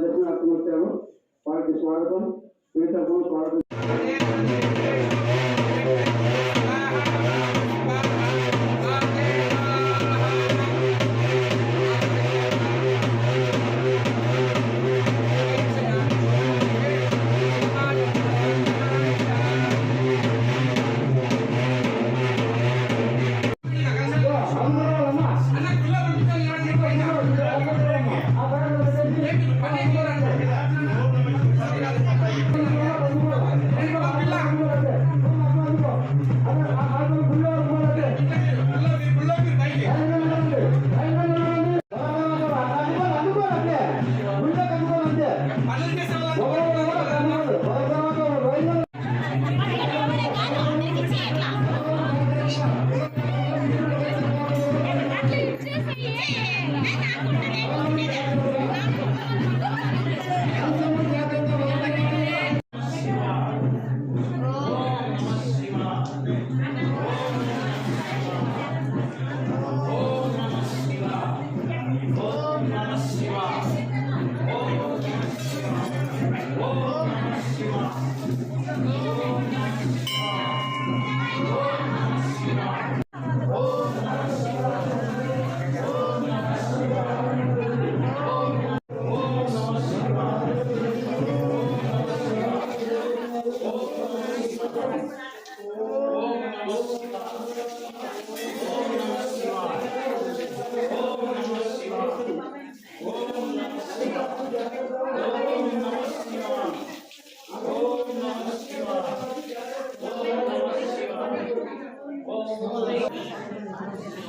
చెప్పిన అర్థమవుతారు వారికి స్వాగతం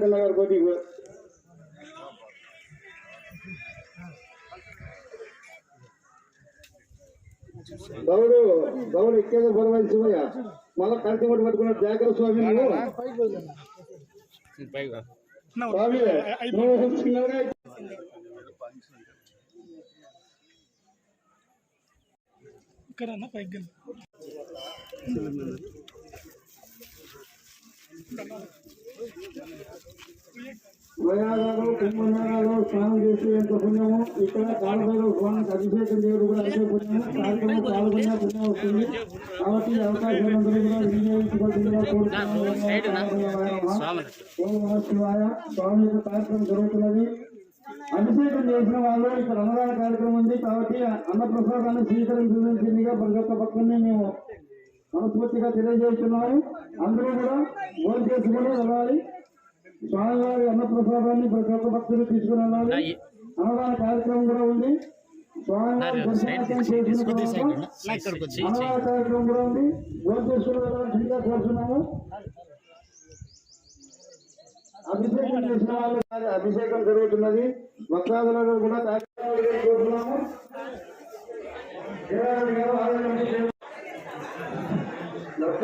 కల్లా గారు పోటీ గౌడు గౌడు ఎక్కేదో పర్వాలేదు శివయ్య మళ్ళా కరెక్ట్ కొట్టి పట్టుకున్నాడు జాగ్రత్త స్వామి నువ్వు స్వామి నువ్వు చిన్నగా ఇక్కడ పైకి ప్రయాగాలు కుంభమేళాలు స్నానం చేసి ఎంత పుణ్యము ఇక్కడ కాలువలో స్వామికి అభిషేకం చేయడం కూడా అంతే పుణ్యము. కార్యక్రమం పాల్గొన్న పుణ్యం వస్తుంది. కాబట్టి అవకాశం అందరూ కూడా వినియోగించుకోవాల్సిందిగా కోరుతున్నాను. ఓం నమః శివాయ స్వామి యొక్క కార్యక్రమం జరుగుతున్నది. అభిషేకం చేసిన వాళ్ళు ఇక్కడ అన్నదాన కార్యక్రమం ఉంది. కాబట్టి అన్నప్రసాదాన్ని స్వీకరించడానికి ప్రతి ఒక్క పక్కనే మేము మనస్ఫూర్తిగా తెలియజేస్తున్నాము అందరూ కూడా భోజనం చేసుకుని వెళ్ళాలి. స్వామివారి అన్నప్రసాదాన్ని ప్రతి ఒక్క భక్తులు తీసుకుని వెళ్ళాలి. అన్నదాన కార్యక్రమం కూడా ఉంది. స్వామివారి అన్నదాన కార్యక్రమం కూడా ఉంది. భోజనం చేసుకుని వెళ్ళాల్సిందిగా కోరుతున్నాము. అభిషేకం చేసిన వాళ్ళు అభిషేకం జరుగుతున్నది. భక్తాదులను కూడా కార్యక్రమాలు కోరుతున్నాము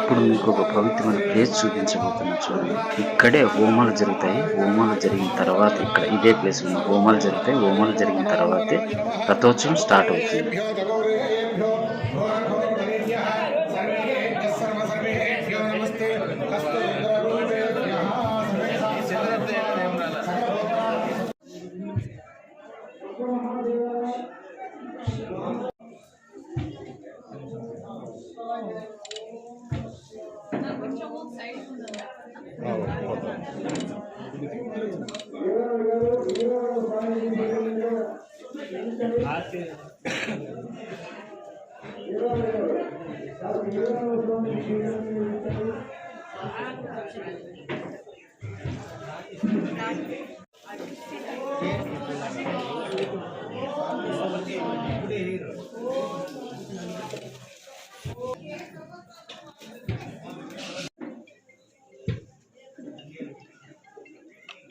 ఇప్పుడు మీకు ఒక ఇప్పుడు పవిత్రమైన ప్లేస్ చూపించబోతున్నా చూడండి. ఇక్కడే హోమాలు జరుగుతాయి. హోమాలు జరిగిన తర్వాత ఇక్కడ ఇదే ప్లేస్ ఉంది. హోమాలు జరుగుతాయి. హోమాలు జరిగిన తర్వాతే రథోత్సవం స్టార్ట్ అవుతుంది.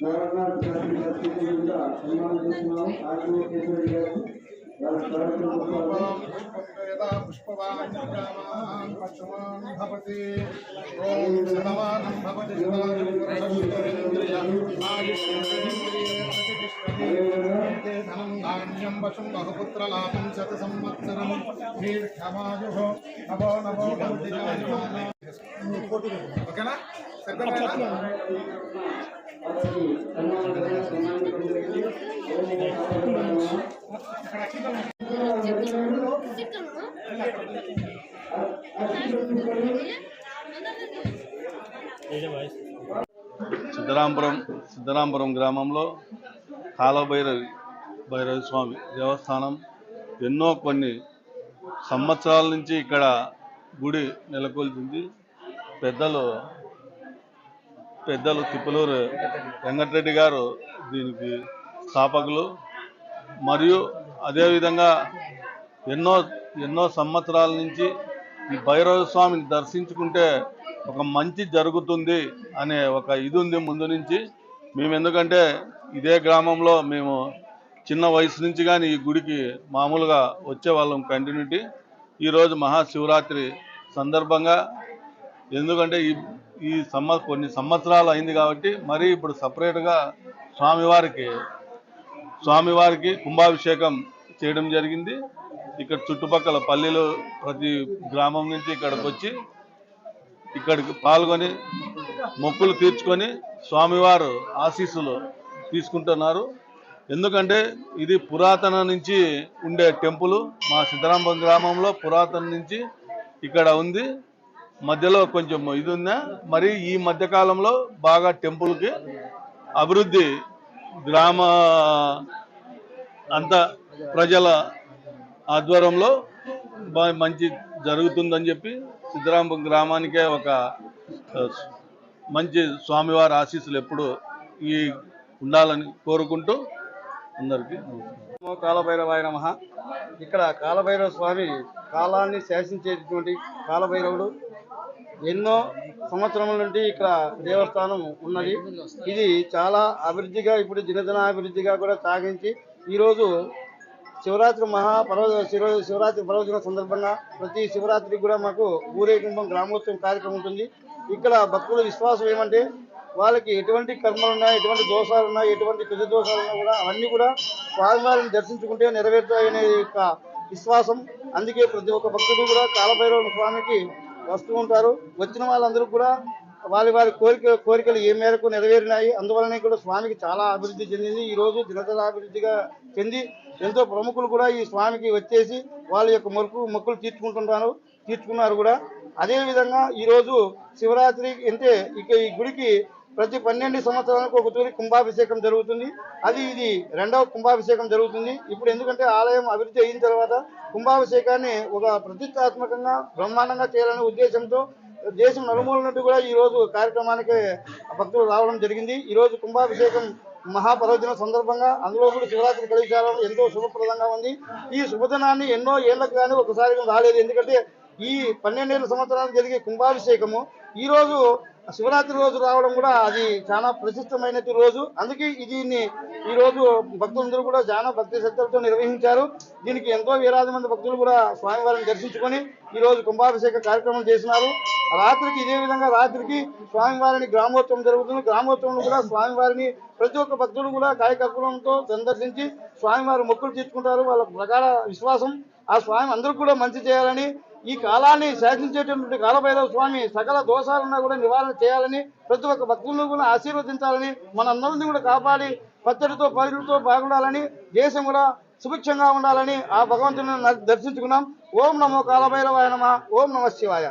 నారాయణ జాతి జాతి మీద సన్మానం చేస్తున్నాము ఆర్టీఓ కేశవరెడ్డి గారు వాళ్ళ కార్యక్రమం పుష్పాలు పుష్పవాన్ పశుమాన్ భవతి ఓం శతమానం భవతి ధనం ధాన్యం వశం బహుపుత్రలాభం శత సంవత్సరం దీర్ఘమాయు నవో నవో భవతి ఓకేనా సరిపోయిందా? సిద్ధరాంపురం సిద్ధరాంపురం గ్రామంలో కాలభైరవి భైరవి స్వామి దేవస్థానం ఎన్నో కొన్ని సంవత్సరాల నుంచి ఇక్కడ గుడి నెలకొల్పింది. పెద్దలు పెద్దలు తిప్పలూరు వెంకటరెడ్డి గారు దీనికి స్థాపకులు. మరియు అదేవిధంగా ఎన్నో ఎన్నో సంవత్సరాల నుంచి ఈ భైరవ స్వామిని దర్శించుకుంటే ఒక మంచి జరుగుతుంది అనే ఒక ఇది ఉంది ముందు నుంచి. మేము ఎందుకంటే ఇదే గ్రామంలో మేము చిన్న వయసు నుంచి కానీ ఈ గుడికి మామూలుగా వచ్చేవాళ్ళం కంటిన్యూటీ ఈరోజు మహాశివరాత్రి సందర్భంగా ఎందుకంటే ఈ ఈ సంవ కొన్ని సంవత్సరాలు అయింది కాబట్టి మరీ ఇప్పుడు సపరేట్గా స్వామివారికి స్వామివారికి కుంభాభిషేకం చేయడం జరిగింది. ఇక్కడ చుట్టుపక్కల పల్లెలు ప్రతి గ్రామం నుంచి ఇక్కడికి వచ్చి ఇక్కడికి పాల్గొని మొక్కులు తీర్చుకొని స్వామివారు ఆశీస్సులు తీసుకుంటున్నారు. ఎందుకంటే ఇది పురాతన నుంచి ఉండే టెంపుల్. మా సిద్ధరాంబం గ్రామంలో పురాతన నుంచి ఇక్కడ ఉంది. మధ్యలో కొంచెం ఇది ఉందా? మరి ఈ మధ్యకాలంలో బాగా టెంపుల్కి అభివృద్ధి గ్రామ అంత ప్రజల ఆధ్వర్యంలో బాగా మంచి జరుగుతుందని చెప్పి సిద్ధరాంపురం గ్రామానికే ఒక మంచి స్వామివారి ఆశీస్సులు ఎప్పుడు ఈ ఉండాలని కోరుకుంటూ అందరికీ కాలభైరవాయ నమ. ఇక్కడ కాలభైరవ స్వామి కాలాన్ని శాసించేటటువంటి కాలభైరవుడు ఎన్నో సంవత్సరం నుండి ఇక్కడ దేవస్థానం ఉన్నది. ఇది చాలా అభివృద్ధిగా ఇప్పుడు దినదిన అభివృద్ధిగా కూడా సాగించి ఈరోజు శివరాత్రి మహా పర్వ శివ శివరాత్రి పర్వదిన సందర్భంగా ప్రతి శివరాత్రికి కూడా మాకు ఊరేగింపం గ్రామోత్సవం కార్యక్రమం ఉంటుంది. ఇక్కడ భక్తుల విశ్వాసం ఏమంటే వాళ్ళకి ఎటువంటి కర్మలు ఉన్నా ఎటువంటి దోషాలు ఉన్నా ఎటువంటి పెద్ద దోషాలు ఉన్నా కూడా అవన్నీ కూడా స్వామివారిని దర్శించుకుంటే నెరవేరుతాయనే యొక్క విశ్వాసం. అందుకే ప్రతి ఒక్క భక్తుడు కూడా కాలభైరవ స్వామికి వస్తూ ఉంటారు. వచ్చిన వాళ్ళందరూ కూడా వారి వారి కోరిక కోరికలు ఏ మేరకు నెరవేరినాయి అందువలనే కూడా స్వామికి చాలా అభివృద్ధి చెందింది. ఈ రోజు అభివృద్ధిగా చెంది ఎంతో ప్రముఖులు కూడా ఈ స్వామికి వచ్చేసి వాళ్ళ యొక్క మొక్కు మొక్కులు తీర్చుకుంటున్నారు తీర్చుకున్నారు కూడా. అదేవిధంగా ఈరోజు శివరాత్రి అంటే ఇక ఈ గుడికి ప్రతి పన్నెండు సంవత్సరాలకు ఒక తూరి కుంభాభిషేకం జరుగుతుంది. అది ఇది రెండవ కుంభాభిషేకం జరుగుతుంది. ఇప్పుడు ఎందుకంటే ఆలయం అభివృద్ధి అయిన తర్వాత కుంభాభిషేకాన్ని ఒక ప్రతిష్టాత్మకంగా బ్రహ్మాండంగా చేయాలనే ఉద్దేశంతో దేశం నలుమూల నుండి కూడా ఈ రోజు కార్యక్రమానికి భక్తులు రావడం జరిగింది. ఈ రోజు కుంభాభిషేకం మహాపర్వదిన సందర్భంగా అందులో కూడా శివరాత్రి కలిశారం ఎంతో శుభప్రదంగా ఉంది. ఈ శుభదినాన్ని ఎన్నో ఏళ్ళకు కానీ ఒకసారి రాలేదు. ఎందుకంటే ఈ పన్నెండేళ్ళ సంవత్సరాలు జరిగే కుంభాభిషేకము ఈ రోజు శివరాత్రి రోజు రావడం కూడా అది చాలా ప్రసిద్ధమైన రోజు. అందుకే దీన్ని ఈ రోజు భక్తులందరూ కూడా చాలా భక్తి శ్రద్ధలతో నిర్వహించారు. దీనికి ఎంతో వేలాది మంది భక్తులు కూడా స్వామివారిని దర్శించుకొని ఈ రోజు కుంభాభిషేక కార్యక్రమం చేసినారు. రాత్రికి ఇదే విధంగా రాత్రికి స్వామివారిని గ్రామోత్సవం జరుగుతుంది. గ్రామోత్సవంలో కూడా స్వామివారిని ప్రతి ఒక్క భక్తులు కూడా కాయకర్పూరంతో సందర్శించి స్వామివారి మొక్కులు తీర్చుకుంటారు. వాళ్ళ ప్రకార విశ్వాసం. ఆ స్వామి అందరూ కూడా మంచి చేయాలని ఈ కాలాన్ని శాసించేటటువంటి కాలభైరవ స్వామి సకల దోషాలన్నా కూడా నివారణ చేయాలని ప్రతి ఒక్క భక్తులను కూడా ఆశీర్వదించాలని మనందరినీ కూడా కాపాడి పచ్చడితో పరులతో బాగుండాలని దేశం కూడా సుభిక్షంగా ఉండాలని ఆ భగవంతుని దర్శించుకున్నాం. ఓం నమో కాలభైరవాయ నమ ఓం నమ శివాయ.